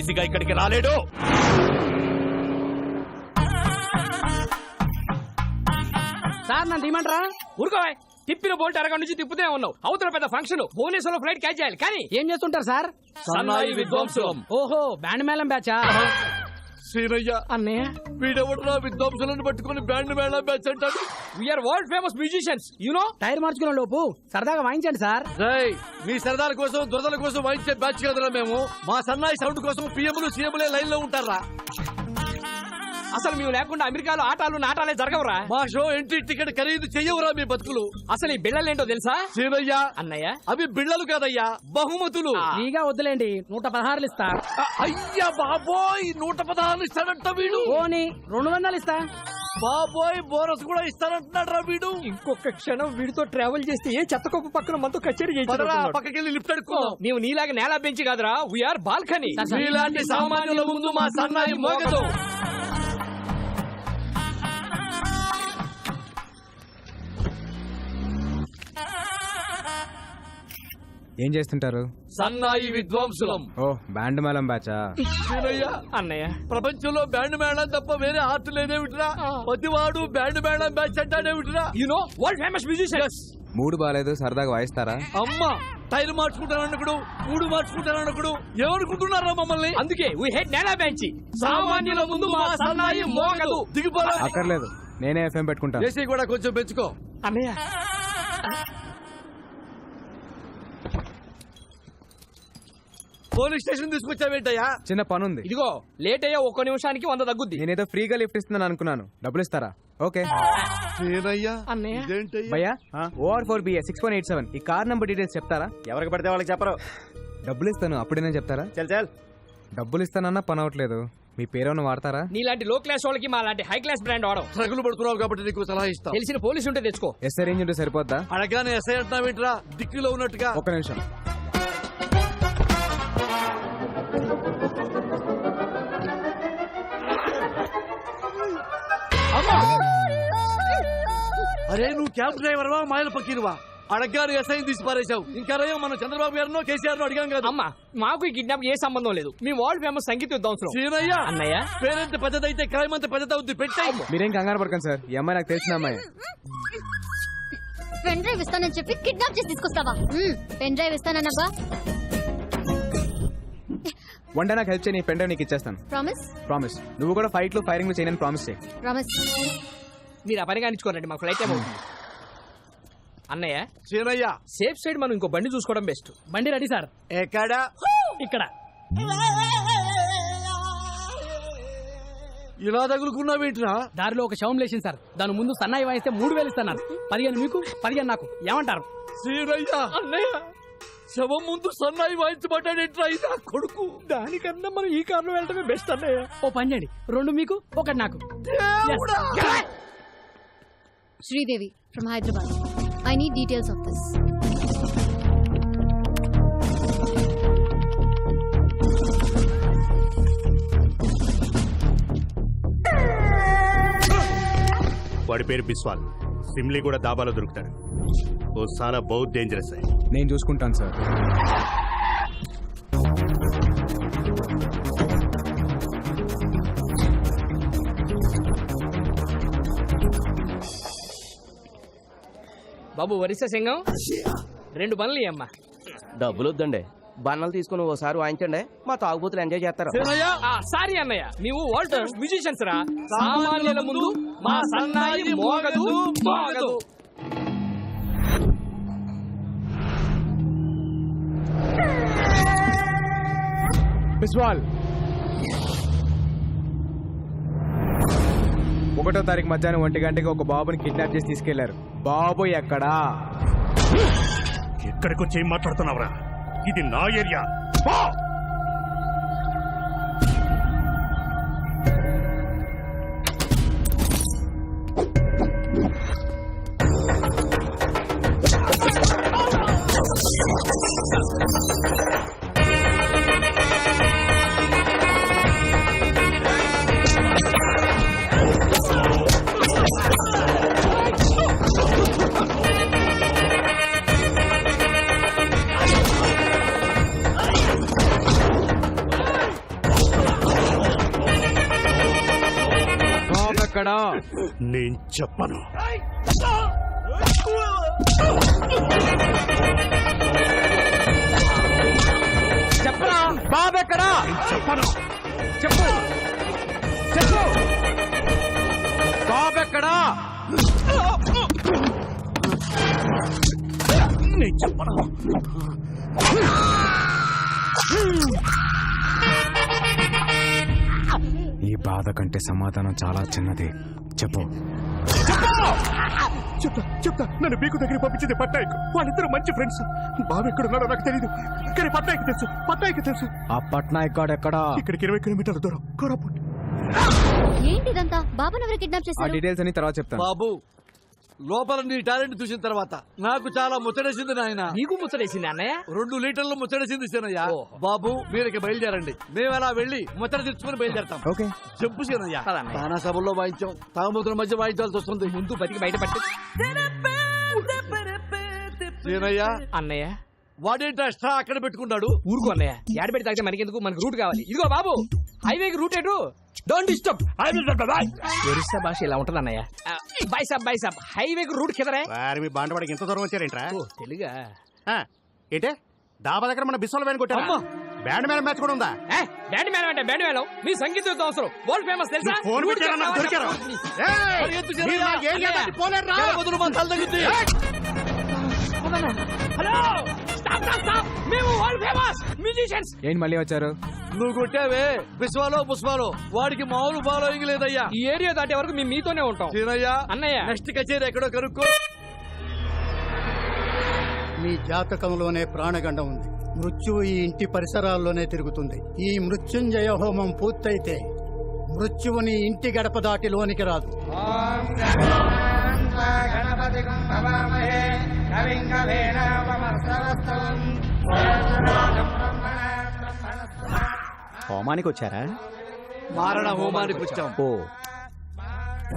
ఈజీగా ఇక్కడికి రాలేడు. సార్ నన్ను తీయమంటారా? ఊరుకోవా తిప్పిన బోల్ట్ అరగ నుంచి తిప్పుతూనే ఉన్నావు. అవతల పెద్ద ఫంక్షన్. భువనేశ్వరంలో ఫ్లైట్ క్యాచ్ చేయాలి. కానీ ఏం చేస్తుంటారు సార్? సన్నాయి ఓహో బ్యాండ్ మేళం బ్యాచా? సీనయ్య అన్నయ్య. వీడెవడరా విద్వాంసులను పట్టుకుని బ్యాండ్ మేళం బ్యాచ్ అంటాడు? We're world famous musicians you know tyre మార్చుకునే లోపు సరదాగా వాయించండి సార్. రేయ్ మీ సరదాల కోసం దురదల కోసం వాయించే బ్యాచ్ కదరా మేము? మా సన్నాయి సౌండ్ కోసం పిఎంలు సీఎంలే లైన్లో ఉంటారా? అసలు మేము లేకుండా అమెరికాలో ఆటాలు నాటాలే జరగవురా. మా షో ఎంట్రీ టికెట్ ఖరీదు చెయ్యవురా మీ బతుకులు. అసలు ఈ బిళ్ళలేంటో తెలుసా? సీనయ్య అన్నయ్య? అవి బిళ్ళలు కాదయ్యా బహుమతులు. ఫ్రీగా వద్దులేండి నూట పదహారులు ఇస్తా. అయ్యా బాబోయ్ నూట పదహారు ఇస్తాడంట వీడు. ఓని రెండు వందలు ఇస్తా. బాబోయ్ బోనస్ కూడా ఇస్తానంటున్నాడు రా వీడు. ఇంకొక క్షణం వీడితో ట్రావెల్ చేస్తే ఏ చెత్తకొప్పు పక్కన మనతో కచేరీ. పక్కకెళ్ళి లిఫ్ట్ అడుక్కుందాం నీవు నీలాగా నేల బెంచి కాదురా వీఆర్ బాల్కనీ సామాన్యుల ముందు మా సన్నాయి మోగదు. ఏం చేస్తుంటారు? సన్నాయి విద్వాంసులం ఓ బ్యాండ్ మేళం బ్యాచా? సీనయ్య అన్నయ్య. ప్రపంచంలో బ్యాండ్ మేళం తప్ప వేరే ఆర్ట్ లేదేమిట్రా ప్రతివాడు బ్యాండ్ మేళం batch అంటాడేమిట్రా you know world famous musicians మూడు బాగాలేదు సరదాగా వాయిస్తారా? అమ్మా టైర్ మార్చుకుంటానన్నకుడు మూడు మార్చుకుంటానన్నకుడు ఏమనుకుంటున్నారా మమ్మల్ని? అందుకే వీ హెడ్ నేల బెంచి సామాన్యుల ముందు మా సన్నాయి మోగదు. దిగిపోరా. అక్కర్లేదు నేనే ఎఫ్ఎం పెట్టుకుంటాను ఏసీ కూడా కొంచెం పెంచుకో. అన్నయ్య. పోలీస్ స్టేషన్ తీసుకొచ్చావేంటయ్యా చిన్న పని ఉంది ఇదిగో లేట్ అయ్యా ఒక్క నిమిషానికి వంద తగ్గుద్ది. నేనేదో ఫ్రీగా లిఫ్ట్ ఇస్తున్నాను అనుకున్నాను. డబ్బులు ఇస్తారా? ఓకే. సీనయ్య అన్నయ్య. ఇదేంటయ్యా? భయ్యా O R four B A six one eight seven. ఈ కార్ నంబర్ డీటెయిల్స్ చెప్తారా? ఎవరికి పడితే వాళ్ళకి చెప్పరు. డబ్బులు ఇస్తాను అప్పుడేనే చెప్తారా? చల్ చల్. డబ్బులు ఇస్తానన్నా పని అవ్వట్లేదు. మీ పేరేమన్నా వాడతారా? నీలాంటి లో క్లాస్ వాళ్ళకి మా లాంటి హై క్లాస్ బ్రాండ్ వాడడం ట్రగులు పడుతున్నావు కాబట్టి నీకు సలహా ఇస్తా. తెలిసిన పోలీసు ఉంటే తెచ్చుకో. ఎస్ఐ రేంజ్ ఉంటే సరిపోద్దా? అడగానే ఎస్ఐ అంటున్నావేంట్రా? దిక్కులో ఉన్నట్టుగా. ఒక్క నిమిషం. అరే నువ్వు క్యాబ్ డ్రైవర్ వా మాయల పక్కీరువా అడగారు ఎస్ఐ తీసి పారేశావు. ఇంకా రయ్యో మనం చంద్రబాబు గారినో కేసీఆర్ అడిగాం కదా. అమ్మా మాకు ఈ కిడ్నాప్ ఏ సంబంధం లేదు. మీ వరల్డ్ ఫేమస్ సంగీత విద్వాంసులు సీనయ్య అన్నయ్య? పేరెంత పెద్దదైతే క్రైమ్ అంత పెద్దదవుద్ది పెట్టాయి మీరేం కంగారు పడకండి సార్. ఈ అమ్మాయి నాకు తెలిసిన అమ్మాయి. పెన్ డ్రైవ్ ఇస్తానని చెప్పి కిడ్నాప్ చేసి తీసుకొస్తావా. పెన్ డ్రైవ్ ఇస్తానన్నబ్బా. వన్ డే నాకు హెల్ప్ చేయని పెండ నీకు ఇచ్చేస్తాను. ప్రామిస్ ప్రామిస్ నువ్వు కూడా ఫైట్లో ఫైరింగ్లో చేయని ప్రామిస్ చేయి. ప్రామిస్ మీరు ఆ పని కానిచ్చుకోరండి మా ఫ్లైట్ టైం అవుతుంది. అన్నయ్య సీనయ్య సేఫ్ సైడ్ మనం ఇంకో బండి చూసుకోవడం బెస్ట్ బండి రెడీ సార్ ఎక్కడా? ఇక్కడ. ఇలా తగులుకున్నావేంట్రా దారిలో ఒక శవం లేచింది సార్ దాని ముందు సన్నాయి వాయిస్తే మూడు వేలు ఇస్తాను పదిహేను మీకు పదిహేను నాకు. ఏమంటారు? సీనయ్య అన్నయ్య. శవం ముందు సన్నాయి వాయించబడ్డాడేంట్రా ఇది? నా కొడుకు. దానికన్నా మనం ఈ కార్లో వెళ్ళడమే బెస్ట్ అన్నయ్య. ఓ పని చేయండి. రెండు మీకు ఒకటి నాకు. దేవుడా! Sridevi from Hyderabad I need details of this వాడి పేరు బిస్వాల్. సిమ్లీ కూడా దాబాలో దొరుకుతాడు. ఓ సానా బౌత్ డేంజరస్ అయ్యి నేను చూసుకుంటాను సార్. బాబు వరిస సింగం. రెండు పనులు అమ్మా డబ్బులు వద్దండి బన్నలు తీసుకుని ఓసారి వాయించండి. మా తాగుబోతులు ఎంజాయ్ చేస్తారు. సారీ అన్నయ్య. నీవు ఫేమస్ మ్యూజిషియన్స్ రా. సామాన్యుల ముందు మా సన్నాయి మోగదు మోగదు. బిస్వాల్ ఒకటో తారీఖు మధ్యాహ్నం ఒంటి గంటకి ఒక బాబుని కిడ్నాప్ చేసి తీసుకెళ్ళారు. బాబు ఎక్కడా? ఎక్కడికి వచ్చి మాట్లాడుతున్నావురా? ఇది నా ఏరియా. ఎక్కడా నేను చెప్పను. చెప్పరా? బాబు ఎక్కడా? చెప్పను. చెప్పు. చెప్పు. బాబు ఎక్కడా? నేను చెప్పను. బాధ కంటే సమాధానం చాలా చిన్నది. చెప్పు. చెప్తా చెప్తా. నన్ను బీకు దగ్గర పంపించింది పట్నాయక్. వాళ్ళిద్దరు మంచి ఫ్రెండ్స్ బాబు ఎక్కడున్నాడో నాకు తెలియదు కానీ పట్నాయక్ తెలుసు. పట్నాయక్ తెలుసు. ఆ పట్నాయక్ గాడు ఎక్కడా? ఇక్కడికి ఇరవై కిలోమీటర్ల దూరం. కోరాపుట్ ఏంటిదంతా? బాబుని ఎవరు కిడ్నాప్ ఆ చేశారు డీటెయిల్స్ అని తర్వాత చెప్తాను. బాబు లోపల నీ టాలెంట్ చూసిన తర్వాత నాకు చాలా ముచ్చటేసింది నాయన. నీకు ముచ్చటేసింది అన్నయ్య? రెండు లీటర్లు ముచ్చటేసింది సీనయ్య. బాబు మీరికి బయలుదేరండి. మేము అలా వెళ్ళి ముచ్చట తెచ్చుకుని బయలుదేరతాం. ఓకే. చెప్పు సీనయ్య. తానా సభల్లో వాయించాం. తాగుమతుల మధ్య వాయించాల్సి వస్తుంది. ముందు బతికి బయట పట్టి సీనయ్య. అన్నయ్య? వాడేంటి ఎక్స్ట్రా అక్కడ పెట్టుకున్నాడు ఊరుకో అన్నయ్య. ఏడ పెట్టి తాగితే మనకెందుకు? మనకు రూట్ కావాలి. ఇదిగో బాబు హైవేకి రూట్ ఎటు? డోంట్ డిస్టర్బ్ ఒరిస్సా భాష ఇలా ఉంటుంది అన్నయ్య. బై సాబ్ బై సాబ్. హైవేకి రూట్ కిదరే వారి మీ బాండవాడికి ఎంత దూరం వచ్చారేంట్రా? తెలుగా. ఏంటే? డాబా దగ్గర మన బిస్వల్ వ్యాన్ కొట్టారా? అమ్మా. బ్యాండ్ మేళం మ్యాచ్ కూడా ఉందా? ఏ, బ్యాండ్ మేళం అంటే బ్యాండ్ మేళం? మీ సంగీతం అవసరం. వరల్డ్ ఫేమస్ తెలుసా? ఫోన్? దొరికారా? తగ్గుద్ది. హలో! మేము వరల్డ్ ఫేమస్ మ్యూజిషియన్స్ ఏంటి మళ్ళీ వచ్చారు నువ్వు కొట్టావే పుష్పాలో పుష్పాలో వాడికి మామూలు ఫాలోయింగ్ లేదయ్యా ఈ ఏరియా దాటే వరకు మేము మీతోనే ఉంటాం సీనయ్య అన్నయ్య. నెక్స్ట్ కచేరీ ఎక్కడో కనుక్కో మీ జాతకంలోనే ప్రాణగండం ఉంది మృత్యువు ఈ ఇంటి పరిసరాల్లోనే తిరుగుతుంది ఈ మృత్యుంజయ హోమం పూర్తయితే మృత్యువుని ఇంటి గడప దాటి లోనికి రాదు హోమానికి వచ్చారా మారణ హోమానికి వచ్చాం ఓ.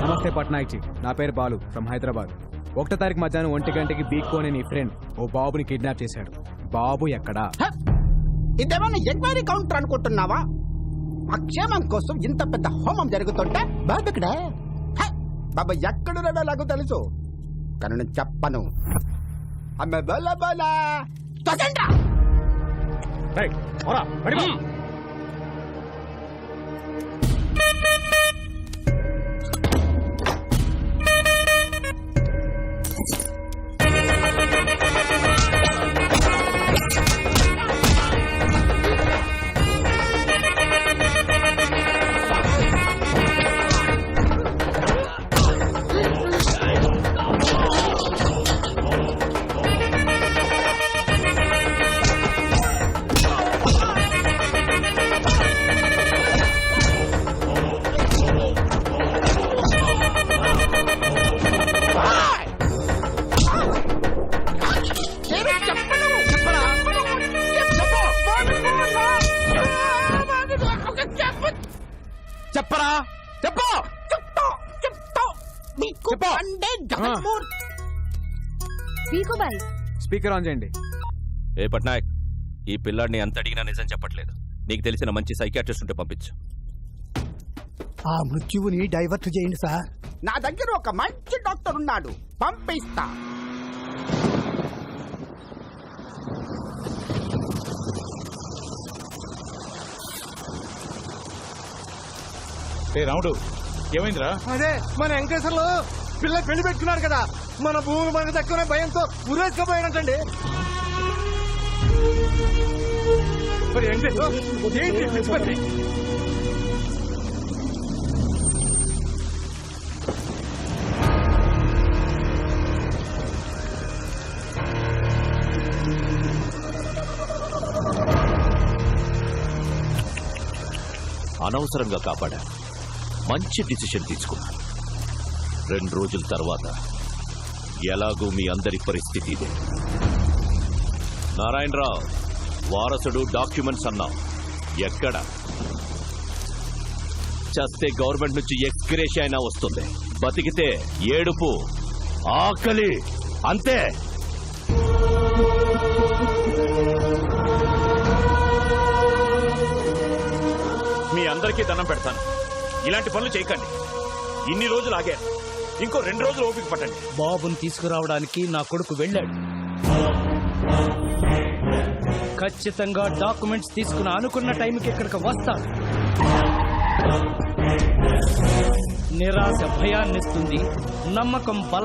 నమస్తే పట్నాయక్ జీ నా పేరు బాలు ఫ్రమ్ హైదరాబాద్. ఒకటో తారీఖు మధ్యాహ్నం ఒంటి గంటకి బీక్కో అనే నీ ఫ్రెండ్ ఓ బాబుని కిడ్నాప్ చేశాడు. బాబు ఎక్కడా? ఇదేమన్నా ఎంక్వైరీ కౌంటర్ అనుకుంటున్నావా? మా క్షేమం కోసం ఇంత పెద్ద హోమం జరుగుతుంటే బాబు ఇక్కడ బాబా ఎక్కడున్నాడో నాకు తెలుసు. కానీ నేను చెప్పను. అమ్మ బల బల. తొసండ్రా నేను చెప్పరా? చెప్పు! చెప్తా చెప్తా. నీకు చెప్పు. పండే జగన్మోహన్. పీకుబాయ్ స్పీకర్ ఆన్ చేయండి. ఏ పట్నాయక్ ఈ పిల్లాడిని ఎంత అడిగినా నిజం చెప్పట్లేదు. నీకు తెలిసిన మంచి సైకాట్రిస్ట్ ఉంటే పంపించు. ఆ మృత్యువుని డైవర్ట్ చేయండి సార్. నా దగ్గర ఒక మంచి డాక్టర్ ఉన్నాడు. పంపిస్తా. రాముడు ఏమైందిరా? అదే మన వెంకటేశ్వర్లు పిల్ల పెళ్ళి పెట్టుకున్నాడు కదా. మన భూమి మనకు దక్కునే భయంతో ఉరేసుకపోయాడంటండి. మరి వెంకటేశ్వర ఏంటి అనవసరంగా కాపాడా? మంచి డిసిషన్ తీసుకున్నాను. రెండు రోజుల తర్వాత ఎలాగూ మీ అందరి పరిస్థితి ఇదే. నారాయణరావు వారసుడు డాక్యుమెంట్స్ అన్నాం ఎక్కడ? చస్తే గవర్నమెంట్ నుంచి ఎక్స్గ్రేష్ అయినా వస్తుంది. బతికితే ఏడుపు ఆకలి అంతే. మీ అందరికీ దండం పెడతాను. ఇలాంటి పనులు చేయకండి. ఇన్ని రోజులు ఆగారు. ఇంకో రెండు రోజులు ఓపిక పట్టండి. బాబుని తీసుకురావడానికి నా కొడుకు వెళ్ళాడు. ఖచ్చితంగా డాక్యుమెంట్స్ తీసుకుని అనుకున్న టైంకి ఇక్కడికి వస్తాడు నిరాశ భయాన్నిస్తుంది. నమ్మకం బల